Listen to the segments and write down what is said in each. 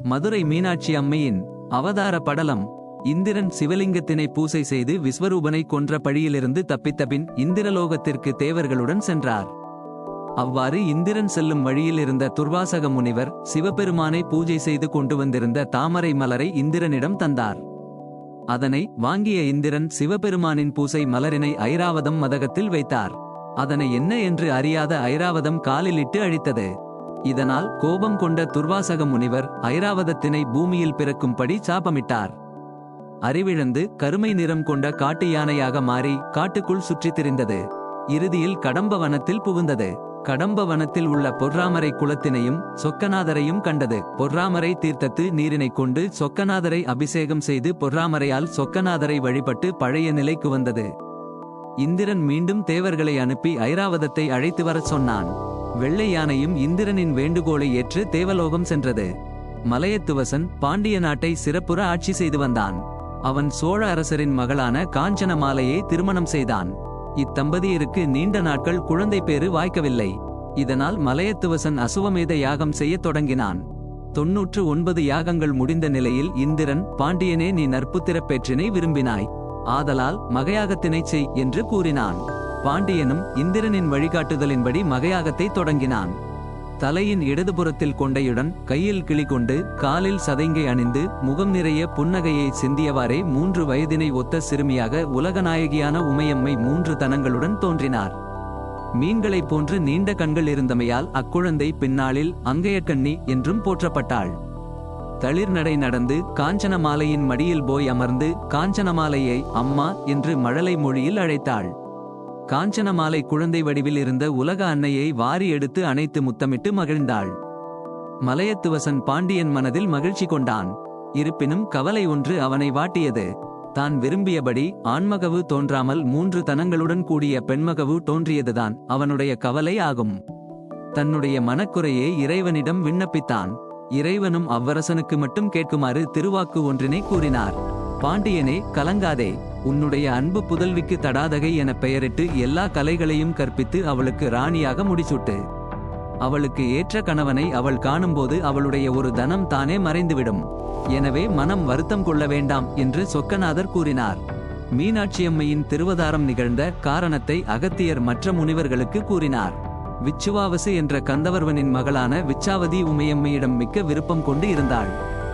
மதுரை மீனாட்சி அம்மையின் அவதார படலம் இந்திரன் சிவலிங்கத்தினை பூசை செய்து விஸ்வரூபனை கொன்ற பழியிலிருந்து தப்பித்தபின் இந்திரலோகத்திற்கு தேவர்களுடன் சென்றார். அவ்வாறு இந்திரன் செல்லும் வழியில் இருந்த துர்வாசக முனிவர் சிவபெருமானை பூஜை செய்து கொண்டு வந்திருந்த தாமரை மலரை இந்திரனிடம் தந்தார். அதனை வாங்கிய இந்திரன் சிவபெருமானின் பூசை மலரினை ஐராவதம் மதகத்தில் வைத்தார். அதனை என்ன என்று அறியாத ஐராவதம் காலிலிட்டு அழித்தது. இதனால் கோபம் கொண்ட துர்வாசக முனிவர் ஐராவதத்தினை பூமியில் பிறக்கும்படி சாபமிட்டார். அறிவிழந்து கருமை நிறம் கொண்ட காட்டு யானையாக மாறி காட்டுக்குள் சுற்றித் திரிந்தது. இறுதியில் கடம்ப வனத்தில் புகுந்தது. கடம்ப வனத்தில் உள்ள பொற்றாமரை குளத்தினையும் சொக்கநாதரையும் கண்டது. பொற்றாமரை தீர்த்தத்து நீரினைக் கொண்டு சொக்கநாதரை அபிஷேகம் செய்து பொற்றாமரையால் சொக்கநாதரை வழிபட்டு பழைய நிலைக்கு வந்தது. இந்திரன் மீண்டும் தேவர்களை அனுப்பி ஐராவதத்தை அழைத்து வரச் சொன்னான். வெள்ளை யானையும் இந்திரனின் வேண்டுகோளை ஏற்று தேவலோகம் சென்றது. மலையத்துவசன் பாண்டிய நாட்டை சிறப்புற ஆட்சி செய்து வந்தான். அவன் சோழ அரசரின் மகளான காஞ்சன மாலையை திருமணம் செய்தான். இத்தம்பதியருக்கு நீண்ட நாட்கள் குழந்தை பேறு வாய்க்கவில்லை. இதனால் மலையத்துவசன் அசுவமேத யாகம் செய்யத் தொடங்கினான். தொன்னூற்று ஒன்பது யாகங்கள் முடிந்த நிலையில் இந்திரன் பாண்டியனே நீ நற்புத்திரப் பெற்றினை விரும்பினாய். ஆதலால் மகையாகத்தினை செய் என்று கூறினான். பாண்டியனும் இந்திரனின் வழிகாட்டுதலின்படி மகையாகத்தை தொடங்கினான். தலையின் இடதுபுறத்தில் கொண்டையுடன் கையில் கிளி கொண்டு காலில் சதைங்கை அணிந்து முகம் நிறைய புன்னகையை சிந்தியவாறே மூன்று வயதினை ஒத்த சிறுமியாக உலகநாயகியான உமையம்மை மூன்று தனங்களுடன் தோன்றினார். மீன்களைப் போன்று நீண்ட கண்கள் இருந்தமையால் அக்குழந்தை பின்னாளில் அங்கையக்கண்ணி என்றும் போற்றப்பட்டாள். தளிர்நடை நடந்து காஞ்சனமாலையின் மடியில் போய் அமர்ந்து காஞ்சனமாலையை அம்மா என்று மழலை மொழியில் அழைத்தாள். காஞ்சனமாலை குழந்தை வடிவில் இருந்த உலக அன்னையை வாரி எடுத்து அணைத்து முத்தமிட்டு மகிழ்ந்தாள். மலையத்துவசன் பாண்டியன் மனதில் மகிழ்ச்சி கொண்டான். இருப்பினும் கவலை ஒன்று அவனை வாட்டியது. தான் விரும்பியபடி ஆண்மகவு தோன்றாமல் மூன்று தனங்களுடன் கூடிய பெண்மகவு தோன்றியதுதான் அவனுடைய கவலை ஆகும். தன்னுடைய மனக்குறையை இறைவனிடம் விண்ணப்பித்தான். இறைவனும் அவ்வரசனுக்கு மட்டும் கேட்குமாறு திருவாக்கு ஒன்றினை கூறினார். பாண்டியனே கலங்காதே. உன்னுடைய அன்பு புதல்விக்கு தடாதகை என பெயரிட்டு எல்லா கலைகளையும் கற்பித்து அவளுக்கு ராணியாக முடிசூட்டு. அவளுக்கு ஏற்ற கணவனை அவள் காணும்போது அவளுடைய ஒரு தனம் தானே மறைந்துவிடும். எனவே மனம் வருத்தம் கொள்ள வேண்டாம் என்று சொக்கநாதர் கூறினார். மீனாட்சியம்மையின் திருவதாரம் நிகழ்ந்த காரணத்தை அகத்தியர் மற்ற முனிவர்களுக்கு கூறினார். விச்சுவாவசு என்ற கந்தவர்வனின் மகளான விச்சாவதி உமையம்மையிடம் மிக்க விருப்பம் கொண்டு இருந்தாள்.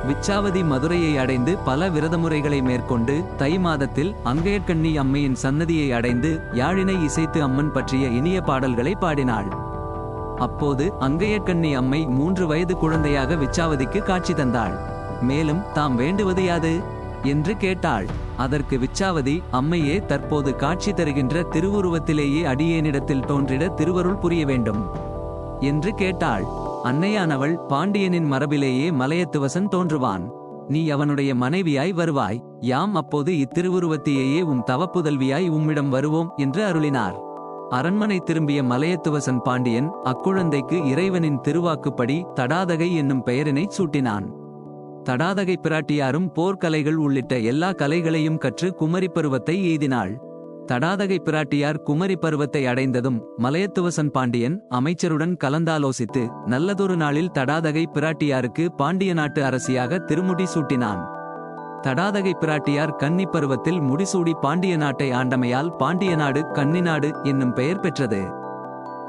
விச்சாவதி மதுரையை அடைந்து பல விரதமுறைகளை மேற்கொண்டு தை மாதத்தில் அங்கையர்கண்ணி அம்மையின் சன்னதியை அடைந்து யாழினை இசைத்து அம்மன் பற்றிய இனிய பாடல்களை பாடினாள். அப்போது அங்கையர்கண்ணி அம்மை மூன்று வயது குழந்தையாக விச்சாவதிக்கு காட்சி தந்தாள். மேலும் தாம் வேண்டுவது யாது என்று கேட்டாள். அதற்கு விச்சாவதி அம்மையே தற்போது காட்சி தருகின்ற திருவுருவத்திலேயே அடியேனிடத்தில் தோன்றிட திருவருள் புரிய வேண்டும் என்று கேட்டாள். அன்னையானவள் பாண்டியனின் மரபிலேயே மலையத்துவசன் தோன்றுவான். நீ அவனுடைய மனைவியாய் வருவாய். யாம் அப்போது இத்திருவுருவத்தையே உம் தவப்புதல்வியாய் உம்மிடம் வருவோம் என்று அருளினார். அரண்மனை திரும்பிய மலையத்துவசன் பாண்டியன் அக்குழந்தைக்கு இறைவனின் திருவாக்குப்படி தடாதகை என்னும் பெயரினைச் சூட்டினான். தடாதகை பிராட்டியாரும் போர்க்கலைகள் உள்ளிட்ட எல்லா கலைகளையும் கற்று குமரி பருவத்தை எய்தினாள். தடாதகை பிராட்டியார் குமரி பருவத்தை அடைந்ததும் மலையத்துவசன் பாண்டியன் அமைச்சருடன் கலந்தாலோசித்து நல்லதொரு நாளில் தடாதகை பிராட்டியாருக்கு பாண்டிய நாட்டு அரசியாக திருமுடி சூட்டினான். தடாதகை பிராட்டியார் கன்னி பருவத்தில் முடிசூடி பாண்டிய நாட்டை ஆண்டமையால் பாண்டிய நாடு கன்னி நாடு என்னும் பெயர் பெற்றது.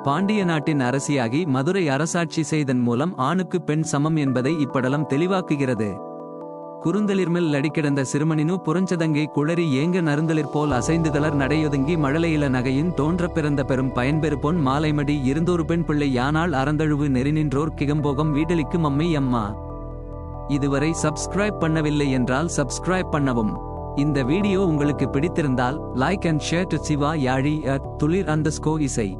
பாண்டிய நாட்டின் அரசியாகி மதுரை அரசாட்சி செய்தன் மூலம் ஆணுக்கு பெண் சமம் என்பதை இப்படலம் தெளிவாக்குகிறது. குறுந்தளிர்மெல் அடிக்கிடந்த சிறுமணினு புரஞ்சதங்கை குளறி ஏங்க நருந்தலிற் போல் அசைந்துதலர் நடையொதுங்கி மழலையில நகையின் தோன்றப் பிறந்த பெரும் பயன்பெறு பொன் மாலைமடி இருந்தோரு பெண் பிள்ளை யானால் அறந்தழுவு நெறிநின்றோர் கிகம்போகம் வீடளிக்கும் அம்மை அம்மா. இதுவரை சப்ஸ்கிரைப் பண்ணவில்லை என்றால் சப்ஸ்கிரைப் பண்ணவும். இந்த வீடியோ உங்களுக்கு பிடித்திருந்தால் like and share to Siva Yazhi at Thulir அந்தஸ்கோ இசை.